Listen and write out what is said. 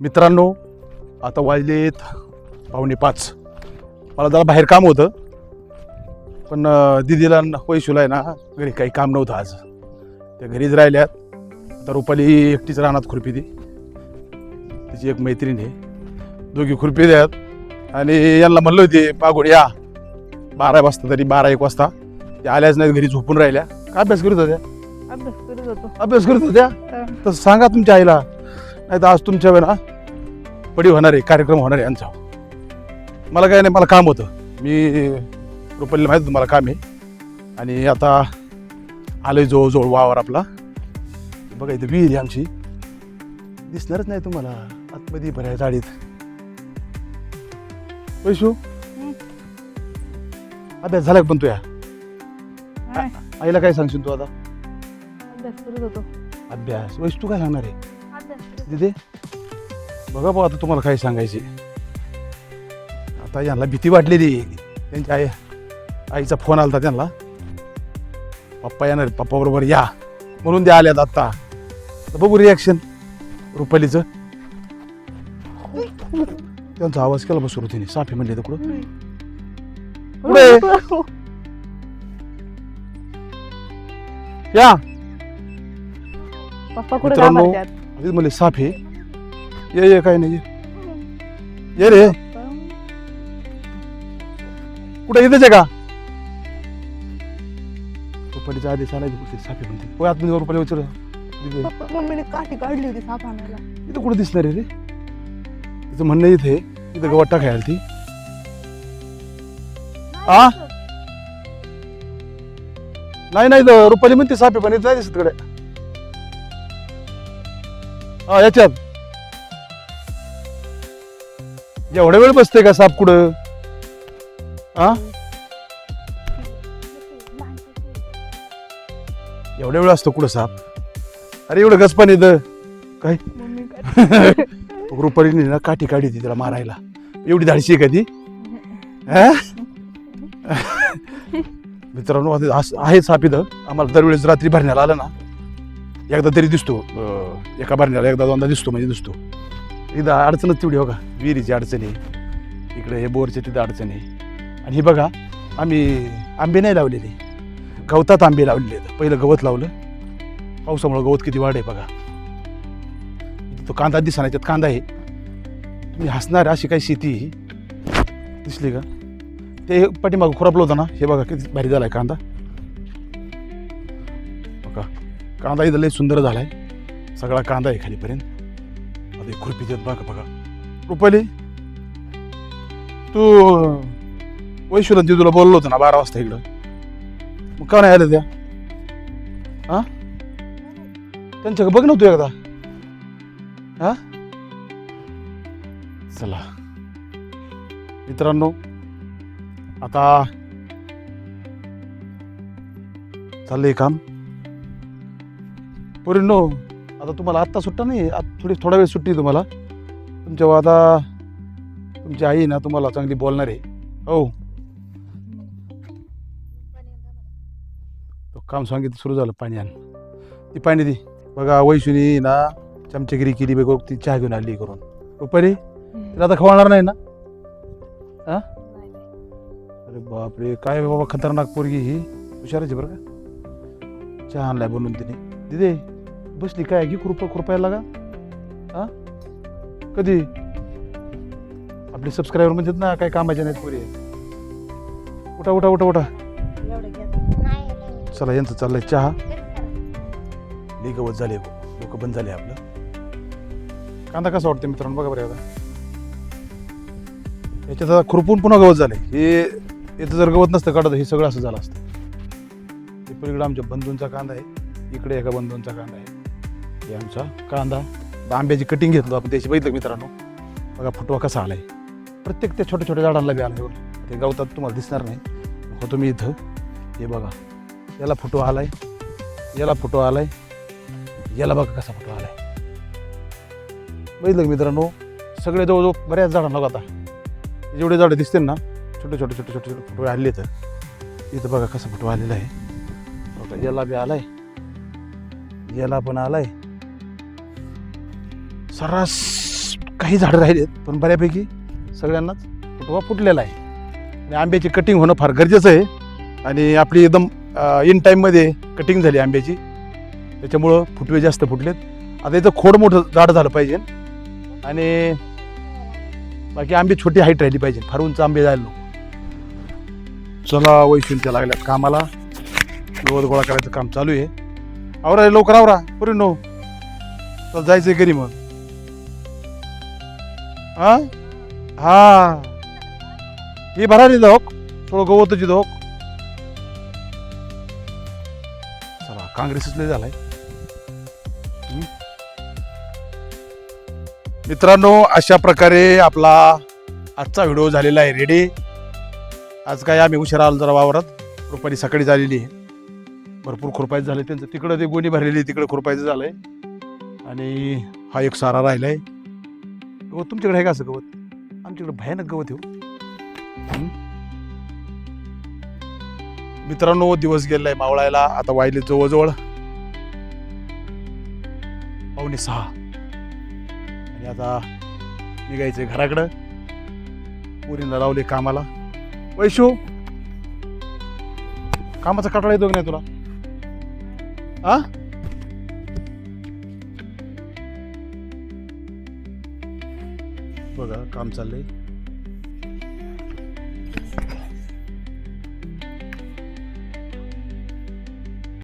मित्रांनो आता वाजलेत पावणे पाच. मला जरा बाहेर काम होतं पण दीदीला वैशूला आहे ना घरी काही काम नव्हतं आज. त्या घरीच राहिल्यात. तर रुपाली एकटीच रानात खुरपी ती. तिची एक मैत्रीण आहे. दोघी खुरपी द्यात आणि यांना म्हणलं होते पागोड या. बारा वाजता तरी बारा एक वाजता. त्या आल्याच नाहीत घरी झोपून राहिल्या. काय अभ्यास करत होत्या? अभ्यास करत होतो. अभ्यास करत होत्या. तसं सांगा तुमच्या आईला. नाही तर आज तुमच्या वेळा पडी होणार आहे कार्यक्रम होणार आहे यांचा. मला काय नाही मला काम होतं. मी रुपल्लीला माहिती होतं मला काम आहे. आणि आता आलोय जवळजवळ वावर आपला. बघा इथं विहीर आहे आमची. दिसणारच नाही तुम्हाला. आतमध्ये भराय जाडीत वैशू? हम्म. अभ्यास झाला का पण तुया? आईला काय सांगशील तू आता? अभ्यास करत होतो. अभ्यास. वैशू तू काय सांगणार आहे? दिदे बघा बघा आता तुम्हाला काय सांगायचे. आता यांना भीती वाटलेली. त्यांच्या आई आईचा फोन आला त्यांना. पप्पा येणार पप्पा बरोबर या. म्हणून ते आल्यात आता. तर बघू रिॲक्शन रुपालीचं. त्यांचा आवाज केला बसू तिने साफी म्हणले तर कुठं. होतो. या. पप्पा कुठे मित्रांनो, घाबरतात? आधीच म्हणले साफी ये ये काय नाही ये. ये रे. कुठं इथेच आहे का? रुपालीच्या आधी चालायची कुठे साफी म्हणते. होय आतमध्ये जाऊ रुपाली विचार. इथं. पप्पा मम्मीने काठी काढली होती साप आणायला. कुठं दिसणार आहे रे? तिचं म्हणणं इथे इथं गवत टाकायला ती. आ? नाही नाही इथं रुपाली म्हणते साफी पण इथं नाही दिसत हा याच्यात. एवढ्या वेळ बसते का साप कुठं? हा एवढ्या वेळ असतो कुठं साप? अरे एवढं गसपान येतं काय? मम्मी रुपालीने ना काठी काढली होती त्याला मारायला. एवढी धाडशी आहे का ती? हा? मित्रांनो आता असं आहे साप इथं. आम्हाला दरवेळेस रात्री भरण्याला आलं ना. एकदा तरी दिसतो अं, एका भरण्याला एकदा दोनदा दिसतो म्हणजे दिसतो. इथं अडचणच तेवढी हो का? विहिरीची अडचण आहे. इकडे हे बोरचे तिथं अडचण आहे. आणि हे बघा आम्ही आंबे नाही लावलेले. गवतात आंबे लावलेले आहेत. पहिलं गवत लावलं. पावसामुळं गवत किती वाढ आहे बघा तो कांदा दिसणार त्यात कांदा आहे. तुम्ही हसणार अशी काही शेती आहे? ही. दिसली का? ते पाठीमागं खुरापलं होतं ना? हे बघा किती भारी झाला आहे कांदा. बघा. कांदा इथं लय सुंदर झालाय. सगळा कांदा आहे खालीपर्यंत. आता खुरपी देत बघा बघा. रुपाली तू वैश्वरन तुला बोललो होतं ना बारा वाजता इकडं. मग का नाही आलं त्या? हा? त्यांच्या बघ नव्हतं एकदा. हा? चला. मित्रांनो आता चाललंय काम. पोरींनो आता तुम्हाला आत्ता सुट्टा नाही आत- थोडी थोडा वेळ सुट्टी तुम्हाला. तुमच्या आता तुमची आई ना तुम्हाला चांगली बोलणार आहे. हो. तो काम सांगितलं सुरू झालं पाणी आण. ती पाणी दे. बघा वैशुनी ना चमचगिरी केली बघ ती चहा घेऊन आली करून. रुपारी तिला आता खवणार नाही ना? अरे बापरे काय बाबा खतरनाक पोरगी ही. हुशाराची बरं का. चहा आणलाय बनवून तिने. दिदे बसली काय? की कृपा कृपया लागा. हा? कधी? आपले सबस्क्रायबर म्हणतात ना काय कामाचे नाहीत पोरी. उठा उठा उठा उठा. चला यांचं चाललंय चहा. लई गवत झाले लोक बंद झाले आपलं. कांदा कसा वाटतं मित्रांनो? बघा बरं आता याच्यात आता खुरपून पुन्हा गवत झाले हे याचं जर गवत नसतं काढत हे सगळं असं झालं असतं. हे पलीकडे आमच्या बंधूंचा कांदा आहे. इकडे एका बंधूंचा कांदा आहे. हे आमचा कांदा. आंब्याची कटिंग घेतलो आपण त्याची बघितलं मित्रांनो? बघा फुटवा कसा आलाय. प्रत्येक त्या छोट्या छोट्या झाडांना बी आलाय ते गवतात तुम्हाला दिसणार नाही. हो तुम्ही इथं. हे बघा. याला फुटवा आलाय. याला फुटवा आलाय. याला बघा कसा फुटवा आलाय. बघितलं मित्रांनो? सगळे जवळजवळ बऱ्याच झाडांना बघा आता. जेवढे झाडं दिसतील ना छोटे छोटे छोटे छोटे छोटे फुटवे आले तर इथं बघा कसा फुटवा आलेला आहे. बघा याला बी आलाय. याला पण आलाय. सर्रास काही झाडं राहिलेत पण बऱ्यापैकी सगळ्यांनाच फुटवा फुटलेला आहे. आणि आंब्याची कटिंग होणं फार गरजेचं आहे. आणि आपली एकदम इन टाईममध्ये कटिंग झाली आंब्याची. त्याच्यामुळं फुटवे जास्त फुटलेत. आता इथं खोड मोठं झाड झालं पाहिजे. आणि बाकी आंबे छोटी हाईट राहिली पाहिजे. फार उंच आंबे जायला नको. चला त्या लागल्यात कामाला. गवत गोळा करायचं काम चालू आहे. आवरा रे, लवकर आवरा. पुरे नो चल जायचं घरी मग. हां? हां. ही भरा रे दोक थोडं गवतची धोक चला काँग्रेसच लय झालाय. मित्रांनो अशा प्रकारे आपला आजचा व्हिडिओ झालेला आहे रेडी आज काय आम्ही उशिरा आलो जरा वावरात. रुपारी सकाळी झालेली आहे. भरपूर खुरपायचं झालं. त्यांचं तिकडं ते गोणी भरलेली तिकडं खुरपायचं झालंय. आणि हा एक सारा राहिलाय. गवत तुमच्याकडे आहे का असं गवत? आमच्याकडे भयानक गवत येऊ हो. मित्रांनो दिवस गेलाय मावळायला. आता वाहिले जवळजवळ. पावणे सहा. आणि आता निघायचंय घराकडं. पोरींना लावले कामाला. वैशू कामाचा कटाळा येतो की नाही तुला? आ? बघा काम चाललंय.